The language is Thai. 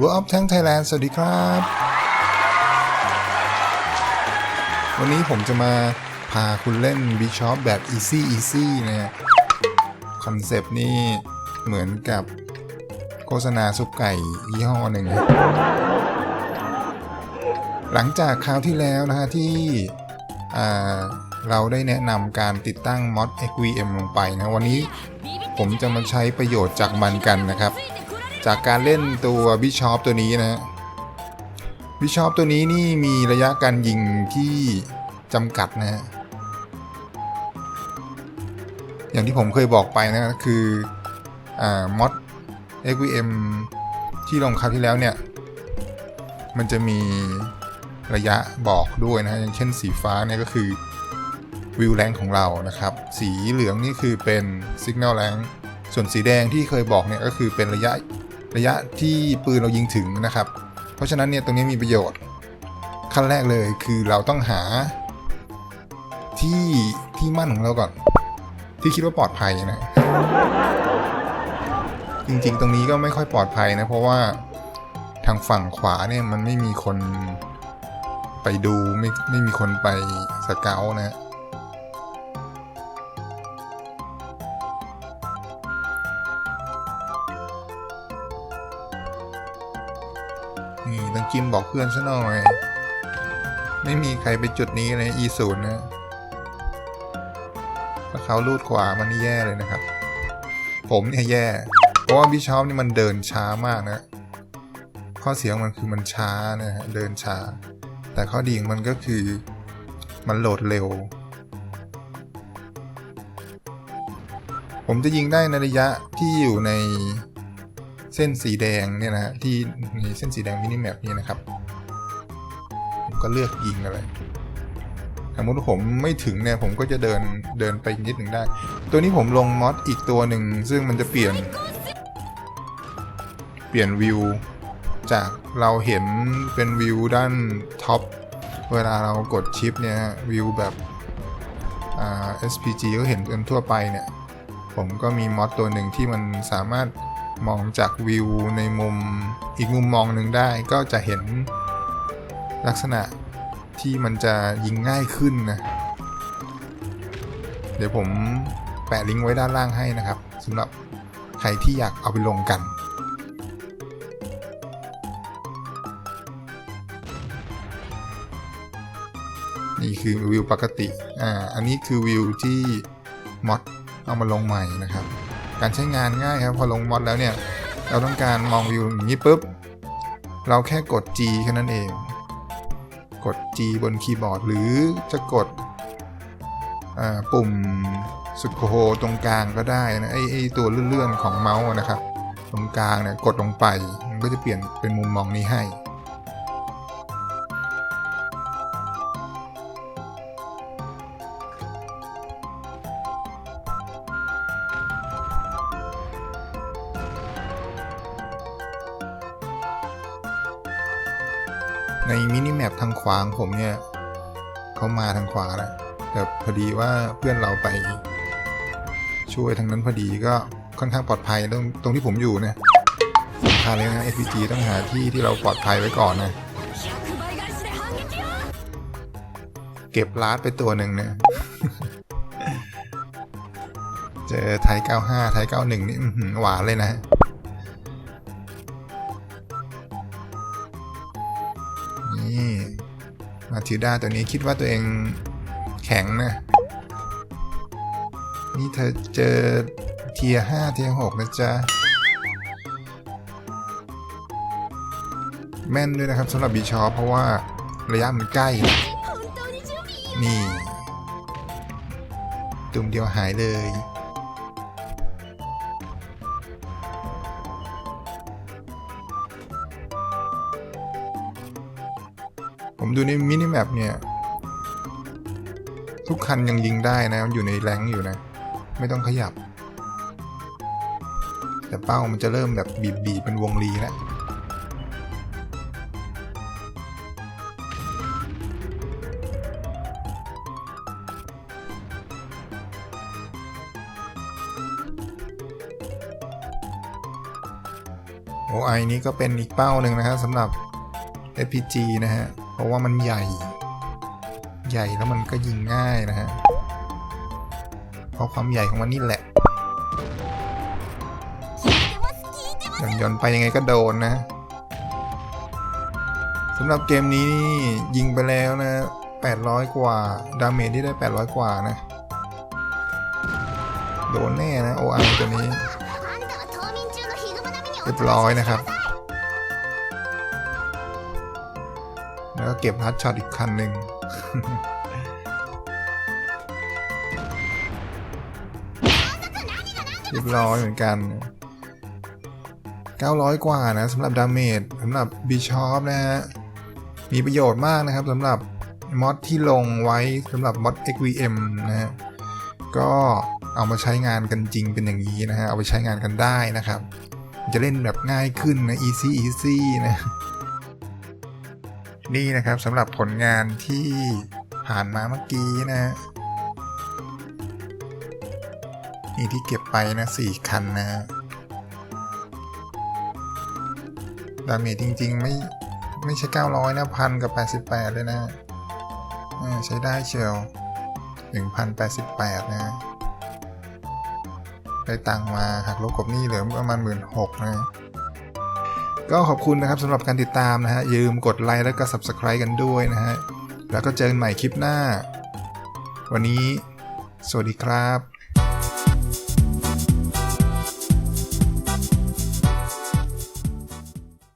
World of Tank Thailand สวัสดีครับ วันนี้ผมจะมาพาคุณเล่น b ิชอปแบบ Easy Easy นะฮะคอนเซปต์นี่เหมือนกับโฆษณาซุปไก่ยี่ห้อหนึ่ง หลังจากคราวที่แล้วนะฮะที่เราได้แนะนำการติดตั้งมอด XVM ลงไปนะ วันนี้ผมจะมาใช้ประโยชน์จากมันกันนะครับ จากการเล่นตัวบิชอปตัวนี้นะฮะบิชอปตัวนี้นี่มีระยะการยิงที่จำกัดนะฮะอย่างที่ผมเคยบอกไปนะคืออ่ามอด XVM ที่ลงคราวที่แล้วเนี่ย มันจะมีระยะบอกด้วยนะฮะอย่างเช่นสีฟ้าเนี่ยก็คือวิวแรงของเรานะครับ สีเหลืองนี่คือเป็น Signal แรงส่วนสีแดงที่เคยบอกเนี่ยก็คือเป็นระยะ ระยะที่ปืนเรายิงถึงนะครับ เพราะฉะนั้นเนี่ยตรงนี้มีประโยชน์ ขั้นแรกเลยคือเราต้องหา ที่ที่มั่นของเราก่อน ที่คิดว่าปลอดภัยนะจริงๆ ตรงนี้ก็ไม่ค่อยปลอดภัยนะ เพราะว่าทางฝั่งขวาเนี่ยมันไม่มีคนไปดูไม่ไม่มีคนไปสเกลนะ นี่ต้องกินบอกเพื่อนซะหน่อย ไม่มีใครไปจุดนี้เลย E ศูนย์นะถ้าเขาลูดขวามันนี่แย่เลยนะครับ ผมเนี่ยแย่ เพราะว่าบิชอปนี่มันเดินช้ามากนะ ข้อเสียของมันคือมันช้านะฮะ เดินช้า แต่ข้อดีของมันก็คือมันโหลดเร็ว ผมจะยิงได้ในระยะที่อยู่ใน เส้นสีแดงเนี่ยนะฮะที่ในเส้นสีแดงมินิแมปนี่นะครับผมก็เลือกยิงอะไรสมมติว่าผมไม่ถึงเนี่ยผมก็จะเดินเดินไปนิดหนึ่งได้ ตัวนี้ผมลงมอดอีกตัวหนึ่งซึ่งมันจะเปลี่ยน เปลี่ยนวิวจากเราเห็นเป็นวิวด้านท็อปเวลาเรากดชิปเนี่ยวิวแบบอ่า SPG ก็เห็นกันทั่วไปเนี่ย ผมก็มีมอดตัวหนึ่งที่มันสามารถ มองจากวิวในมุมอีกมุมมองหนึ่งได้ก็จะเห็นลักษณะที่มันจะยิงง่ายขึ้นนะ เดี๋ยวผมแปะลิงก์ไว้ด้านล่างให้นะครับสำหรับใครที่อยากเอาไปลงกัน นี่คือวิวปกติ อ่า อันนี้คือวิวที่มอดเอามาลงใหม่นะครับ การใช้งานง่ายครับพอลงมอดแล้วเนี่ย เราต้องการมองวิวอย่างนี้ปุ๊บ เราแค่กด G แค่นั้นเอง กด G บนคีย์บอร์ด หรือจะกดปุ่มสุดโฮตรงกลางก็ได้นะไอไอตัวเลื่อนๆของเมาส์นะครับ ตรงกลางเนี่ยกดลงไปมันก็จะเปลี่ยนเป็นมุมมองนี้ให้ ในมินิแมปทางขวาของผมเนี่ยเขามาทางขวาแหละแต่พอดีว่าเพื่อนเราไป ช่วยทางนั้นพอดีก็ค่อนข้างปลอดภัยตรงตรงที่ผมอยู่เนี่ยสำคัญเลยนะ SPG ต้องหาที่ที่เราปลอดภัยไว้ก่อนนะเก็บลาดไปตัวหนึ่งเนี่ยเจอไทย95ไทย91นี่หวานเลยนะ มาทิวด้าตัวนี้คิดว่าตัวเองแข็งนะ นี่เธอเจอเทียห้าเทียหกนะจ๊ะ แม่นด้วยนะครับสำหรับบีชอเพราะว่าระยะมันใกล้ นี่ ตุ่มเดียวหายเลย ดูในมินิแมปเนี่ย ทุกคันยังยิงได้นะมันอยู่ในแรงอยู่นะ ไม่ต้องขยับ แต่เป้ามันจะเริ่มแบบบีบบีบเป็นวงรีแล้ว OI นี้ก็เป็นอีกเป้าหนึ่งนะครับสำหรับ FPG นะฮะ ราะว่ามันใหญ่ ใหญ่แล้วมันก็ยิงง่ายนะฮะ เพราะความใหญ่ของมันนี่แหละหย่อนหย่อนไปยังไงก็โดนนะสำหรับเกมนี้นี่ยิงไปแล้วนะ 800 กว่า ดาเมจที่ได้ 800 กว่านะ โดนแน่นะ OI ตัวนี้เรียบร้อยนะครับ แล้วก็เก็บฮัตช็อตอีกคันหนึ่งเรียบร้อยเหมือนกัน 900 กว่านะสำหรับดาเมจสำหรับบิชอปนะฮะ มีประโยชน์มากนะครับสำหรับมอดที่ลงไว้สำหรับมอด XVM นะฮะ ก็เอามาใช้งานกันจริงเป็นอย่างนี้นะฮะ เอาไปใช้งานกันได้นะครับ จะเล่นแบบง่ายขึ้นนะ easy easy นะ นี่นะครับสำหรับผลงานที่ผ่านมาเมื่อกี้นะนี่ที่เก็บไปนะสี่คันนะดาเมจจริง ๆ ไม่ไม่ใช่ 900 นะพันกับ 88 เลยนะใช้ได้เชียว1,088 นะ ได้ตังมาหักลบกบหนี้เหลือประมาณ 16,000นะ ก็ขอบคุณนะครับสำหรับการติดตามนะฮะยืมกดไลค์แล้วก็ Subscribe กันด้วยนะฮะแล้วก็เจอกันใหม่คลิปหน้า วันนี้ สวัสดีครับ